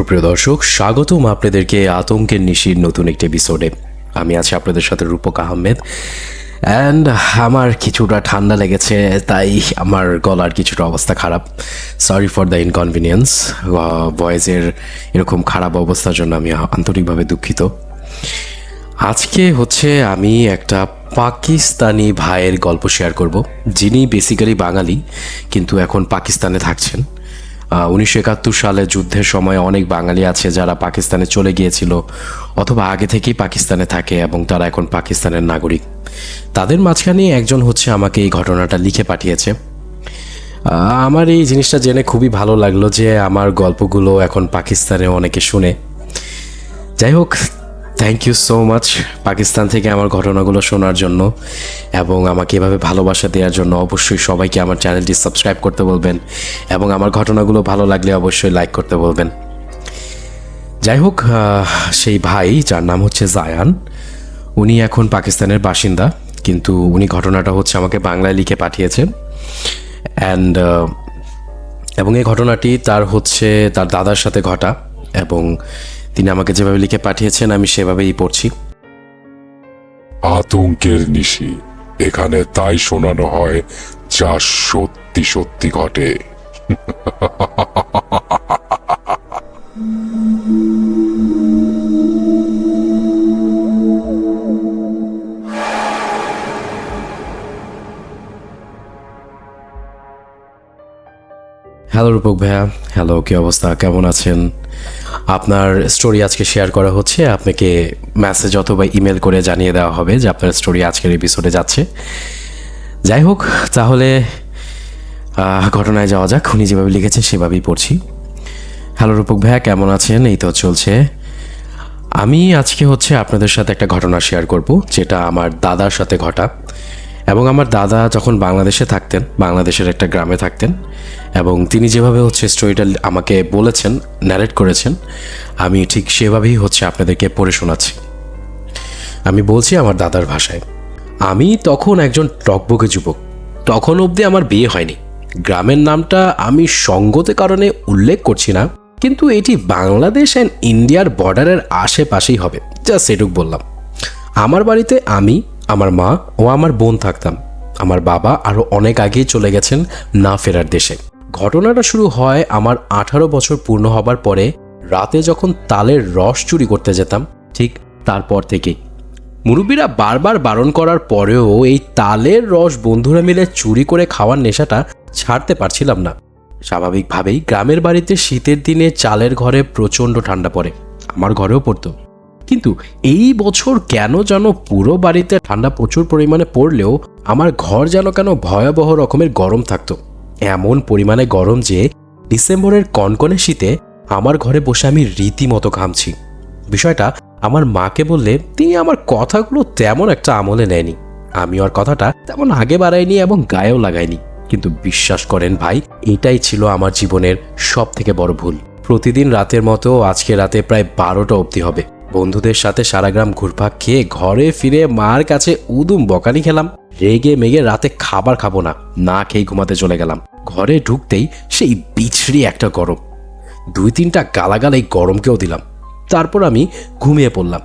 সুপ্রিয় দর্শক, স্বাগতম আপনাদেরকে আতঙ্কের নিশির নতুন একটি এপিসোডে আমি আছি আপনাদের সাথে রূপক আহমেদ। অ্যান্ড আমার কিছুটা ঠান্ডা লেগেছে, তাই আমার গলার কিছুটা অবস্থা খারাপ। সরি ফর দ্য ইনকনভিনিয়েন্স ভয়েসের এরকম খারাপ অবস্থার জন্য আমি আন্তরিকভাবে দুঃখিত। আজকে হচ্ছে আমি একটা পাকিস্তানি ভাইয়ের গল্প শেয়ার করব, যিনি বেসিক্যালি বাঙালি, কিন্তু এখন পাকিস্তানে থাকছেন। উনিশশো একাত্তর সালে যুদ্ধের সময় অনেক বাঙালি আছে যারা পাকিস্তানে চলে গিয়েছিল, অথবা আগে থেকেই পাকিস্তানে থাকে এবং তারা এখন পাকিস্তানের নাগরিক। তাদের মাঝখানে একজন হচ্ছে আমাকে এই ঘটনাটা লিখে পাঠিয়েছে। আমার এই জিনিসটা জেনে খুবই ভালো লাগল যে আমার গল্পগুলো এখন পাকিস্তানে অনেকে শুনে। যাই হোক thank you so much Pakistan থেকে আমার ঘটনাগুলো শোনার জন্য এবং আমাকে এভাবে ভালোবাসা দেওয়ার জন্য অবশ্যই সবাইকে আমার চ্যানেলটি সাবস্ক্রাইব করতে বলবেন এবং আমার ঘটনাগুলো ভালো লাগলে অবশ্যই লাইক করতে বলবেন। যাই হোক সেই ভাই, যার নাম হচ্ছে জায়ান, উনি এখন পাকিস্তানের বাসিন্দা, কিন্তু উনি ঘটনাটা হচ্ছে আমাকে বাংলায় লিখে পাঠিয়েছেন অ্যান্ড এবং এই ঘটনাটি তার হচ্ছে, তার দাদার সাথে ঘটা এবং তিনি আমাকে যেভাবে লিখে পাঠিয়েছেন, আমি সেভাবেই পড়ছি। আতঙ্কের নিশি। এখানে তাই শোনানো হয় যা সত্যি সত্যি ঘটে। হ্যালো রূপক ভাইয়া। হ্যালো কি অবস্থা? কেমন আছেন? আপনার স্টোরি আজকে শেয়ার করা হচ্ছে। আপনাকে মেসেজ অথবা ইমেল করে জানিয়ে দেওয়া হবে যে আপনার স্টোরি আজকের এপিসোডে যাচ্ছে। যাই হোক, তাহলে ঘটনায় যাওয়া যাক। উনি যেভাবে লিখেছেন সেভাবেই পড়ছি। হ্যালো রূপক ভাইয়া, কেমন আছেন? এই তো চলছে। আমি আজকে হচ্ছে আপনাদের সাথে একটা ঘটনা শেয়ার করব, যেটা আমার দাদার সাথে ঘটা। এবং আমার দাদা যখন বাংলাদেশে থাকতেন, বাংলাদেশের একটা গ্রামে থাকতেন এবং তিনি যেভাবে হচ্ছে স্টোরিটা আমাকে বলেছেন ন্যারেট করেছেন, আমি ঠিক সেভাবেই হচ্ছে আপনাদেরকে পড়ে শোনাচ্ছি। আমি বলছি আমার দাদার ভাষায়, আমি তখন একজন টকবকে যুবক। তখন অবধি আমার বিয়ে হয়নি। গ্রামের নামটা আমি সঙ্গতে কারণে উল্লেখ করছি না, কিন্তু এটি বাংলাদেশ অ্যান্ড ইন্ডিয়ার বর্ডারের আশেপাশেই হবে। জাস্ট এটুক বললাম। আমার বাড়িতে আমি, আমার মা ও আমার বোন থাকতাম। আমার বাবা আরও অনেক আগেই চলে গেছেন না ফেরার দেশে। ঘটনাটা শুরু হয় আমার আঠারো বছর পূর্ণ হবার পরে রাতে যখন তালের রস চুরি করতে যেতাম, ঠিক তারপর থেকেই মুরব্বীরা বারবার বারণ করার পরেও এই তালের রস বন্ধুরা মিলে চুরি করে খাওয়ার নেশাটা ছাড়তে পারছিলাম না। স্বাভাবিকভাবেই গ্রামের বাড়িতে শীতের দিনে চালের ঘরে প্রচণ্ড ঠান্ডা পড়ে, আমার ঘরেও পড়তো। কিন্তু এই বছর কেন যেন পুরো বাড়িতে ঠান্ডা প্রচুর পরিমাণে পড়লেও আমার ঘর যেন কেন ভয়াবহ রকমের গরম থাকতো। এমন পরিমাণে গরম যে ডিসেম্বরের কনকনে শীতে আমার ঘরে বসে আমি রীতিমতো ঘামছি। বিষয়টা আমার মাকে বললে, তিনি আমার কথাগুলো তেমন একটা আমলে নেয়নি। আমি ওর কথাটা তেমন আগে বাড়াইনি এবং গায়েও লাগাইনি। কিন্তু বিশ্বাস করেন ভাই, এটাই ছিল আমার জীবনের সব থেকে বড় ভুল। প্রতিদিন রাতের মতো আজকে রাতে প্রায় বারোটা অবধি হবে। বন্ধুদের সাথে সারা গ্রাম ঘুরপাক খেয়ে ঘরে ফিরে মার কাছে উদুম বকানি খেলাম। রেগে মেগে রাতে খাবার খাব না। না খেয়ে ঘুমাতে চলে গেলাম। ঘরে ঢুকতেই সেই বিছড়ি একটা গরম। দুই তিনটা গালাগাল এই গরমকেও দিলাম। তারপর আমি ঘুমিয়ে পড়লাম।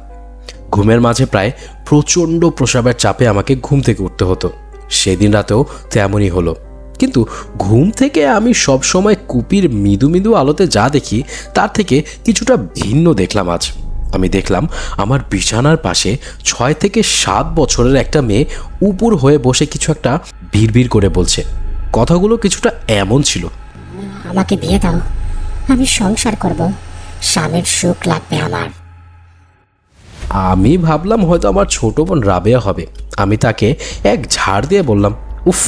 ঘুমের মাঝে প্রায় প্রচণ্ড প্রসাবের চাপে আমাকে ঘুম থেকে উঠতে হতো। সেদিন রাতেও তেমনই হলো। কিন্তু ঘুম থেকে আমি সব সময় কুপির মৃদু মৃদু আলোতে যা দেখি, তার থেকে কিছুটা ভিন্ন দেখলাম আজ। আমি দেখলাম আমার বিছানার পাশে ছয় থেকে সাত বছরের একটা মেয়ে উপর হয়ে বসে কিছু একটা ভিড় করে বলছে। কথাগুলো কিছুটা এমন ছিল। আমাকে বিয়ে দাও। আমি সংসার করব। স্বামীর সুখ লাগবে আমার। আমি ভাবলাম হয়তো আমার ছোট বোন রাবেয়া হবে। আমি তাকে এক ঝাড় দিয়ে বললাম উফ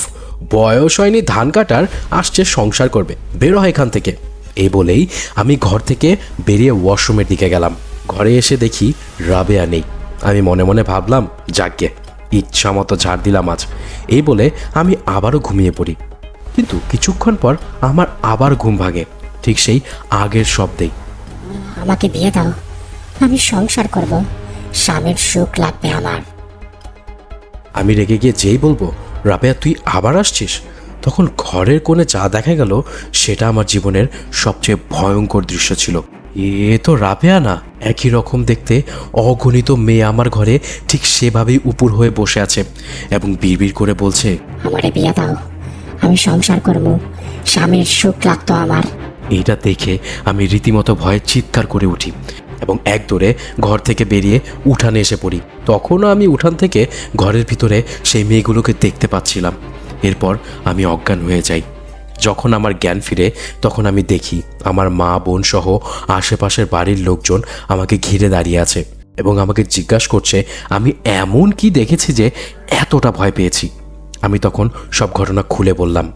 বয়স হয়নি ধান কাটার আসছে সংসার করবে। বেরো হয় এখান থেকে। এই বলেই আমি ঘর থেকে বেরিয়ে ওয়াশরুমের দিকে গেলাম। ঘরে এসে দেখি রাবেয়া নেই। আমি মনে মনে ভাবলাম যাকে ইচ্ছা মতো ঝাড় দিলাম আজ। এই বলে আমি আবারও ঘুমিয়ে পড়ি। কিন্তু কিছুক্ষণ পর আমার আবার ঘুম ভাঙে। ঠিক সেই আগের শব্দেই। আমাকে বিয়ে দাও। আমি সংসার করব। স্বামীর সুখ লাগবে আমার। আমি রেগে গিয়ে যেই বলব রাবেয়া তুই আবার আসছিস? তখন ঘরের কোণে যা দেখা গেল সেটা আমার জীবনের সবচেয়ে ভয়ঙ্কর দৃশ্য ছিল। এ তো রাবেয়া না একই রকম দেখতে অগণিত মেয়ে আমার ঘরে ঠিক সেভাবেই উপর হয়ে বসে আছে এবং বিড়বিড় করে বলছে আমারে বিয়ে দাও। আমি সংসার করব। স্বামীর সুখ লাগতো আমার। এইটা দেখে আমি রীতিমতো ভয়ে চিৎকার করে উঠি এবং এক দৌড়ে ঘর থেকে বেরিয়ে উঠানে এসে পড়ি। তখনও আমি উঠান থেকে ঘরের ভিতরে সেই মেয়েগুলোকে দেখতে পাচ্ছিলাম। এরপর আমি অজ্ঞান হয়ে যাই। যখন আমার জ্ঞান ফিরে, তখন আমি দেখি আমার মা, বোন সহ আশেপাশের বাড়ির লোকজন আমাকে ঘিরে দাঁড়িয়ে আছে এবং আমাকে জিজ্ঞাসা করছে, আমি এমন কি দেখেছি যে এতটা ভয় পেয়েছি? আমি তখন সব ঘটনা খুলে বললাম।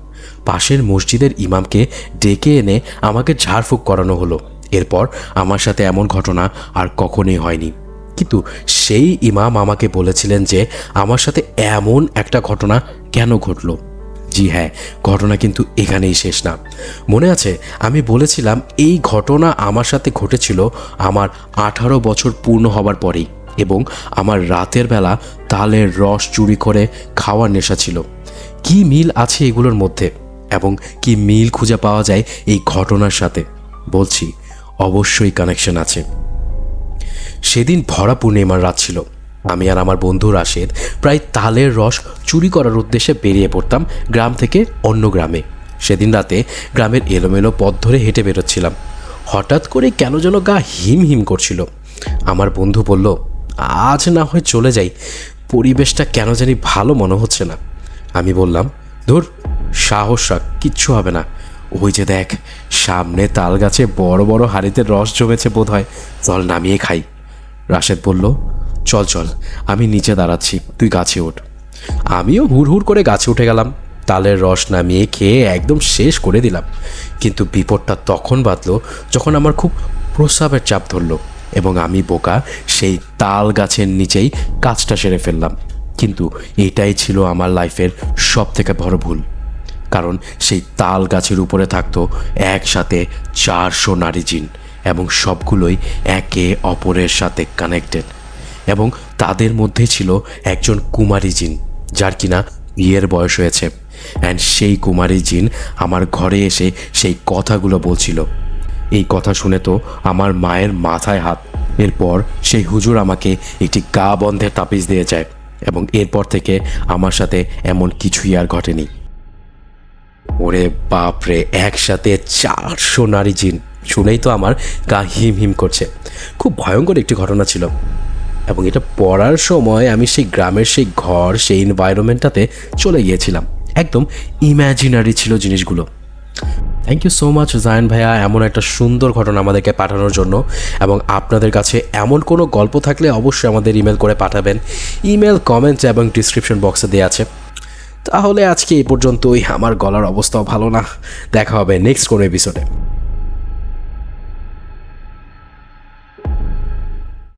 পাশের মসজিদের ইমামকে ডেকে এনে আমাকে ঝাড়ফুঁক করানো হলো। এরপর আমার সাথে এমন ঘটনা আর কখনোই হয়নি। কিন্তু সেই ইমাম আমাকে বলেছিলেন যে আমার সাথে এমন একটা ঘটনা কেন ঘটলো। জি হ্যাঁ ঘটনা কিন্তু এখানেই শেষ না। মনে আছে, আমি বলেছিলাম, এই ঘটনা আমার সাথে ঘটেছিল আমার আঠারো বছর পূর্ণ হবার পরেই। এবং আমার রাতের বেলা তালের রস চুরি করে খাওয়ার নেশা ছিল। কি মিল আছে এগুলোর মধ্যে? এবং কি মিল খুঁজে পাওয়া যায় এই ঘটনার সাথে? বলছি, অবশ্যই কানেকশন আছে। সেদিন ভরা পূর্ণিমার রাত ছিল। আমি আর আমার বন্ধু রাশেদ প্রায় তালের রস চুরি করার উদ্দেশ্যে বেরিয়ে পড়তাম গ্রাম থেকে অন্য গ্রামে। সেদিন রাতে গ্রামের এলোমেলো পথ ধরে হেঁটে বেরোচ্ছিলাম। হঠাৎ করে কেন যেন গা হিম হিম করছিল। আমার বন্ধু বলল আজ না হয় চলে যাই। পরিবেশটা কেন জানি ভালো মনে হচ্ছে না। আমি বললাম, ধুর, সাহস রাখ কিচ্ছু হবে না। ওই যে দেখ, সামনে তাল গাছে বড় বড় হাড়িতে রস জমেছে বোধ হয় চল নামিয়ে খাই। রাশেদ বলল, চল চল, আমি নিচে দাঁড়াচ্ছি, তুই গাছে ওঠ। আমিও হুড় হুড় করে গাছে উঠে গেলাম। তালের রস নামিয়ে খেয়ে একদম শেষ করে দিলাম। কিন্তু বিপদটা তখন বাঁধলো, যখন আমার খুব প্রস্রাবের চাপ ধরলো। এবং আমি বোকা, সেই তাল গাছের নিচেই কাজটা সেরে ফেললাম। কিন্তু এটাই ছিল আমার লাইফের সব থেকে বড় ভুল। কারণ সেই তাল গাছের উপরে থাকতো একসাথে চারশো নারী জিন এবং সবগুলোই একে অপরের সাথে কানেক্টেড এবং তাদের মধ্যে ছিল একজন কুমারী জিন, যার কিনা বিয়ের বয়স হয়েছে। অ্যান্ড সেই কুমারী জিন আমার ঘরে এসে সেই কথাগুলো বলছিল। এই কথা শুনে তো আমার মায়ের মাথায় হাত। এরপর সেই হুজুর আমাকে একটি গা বন্ধের তাপিজ দিয়ে যায় এবং এরপর থেকে আমার সাথে এমন কিছুই আর ঘটেনি। ওরে বাপরে, একসাথে চারশো নারী জিন। শুনেই তো আমার গা হিম হিম করছে। খুব ভয়ঙ্কর একটি ঘটনা ছিল এবং এটা পড়ার সময় আমি সেই গ্রামের সেই ঘর, সেই এনভায়রনমেন্টটাতে চলে গিয়েছিলাম। একদম ইম্যাজিনারি ছিল জিনিসগুলো। Thank you so much Zayan ভাইয়া, এমন একটা সুন্দর ঘটনা আমাদেরকে পাঠানোর জন্য। এবং আপনাদের কাছে এমন কোনো গল্প থাকলে অবশ্যই আমাদের ইমেল করে পাঠাবেন। ইমেল কমেন্টস এবং ডিসক্রিপশন বক্সে দেওয়া আছে। তাহলে আজকে এই পর্যন্তই। আমার গলার অবস্থাও ভালো না। দেখা হবে নেক্সট কোনো এপিসোডে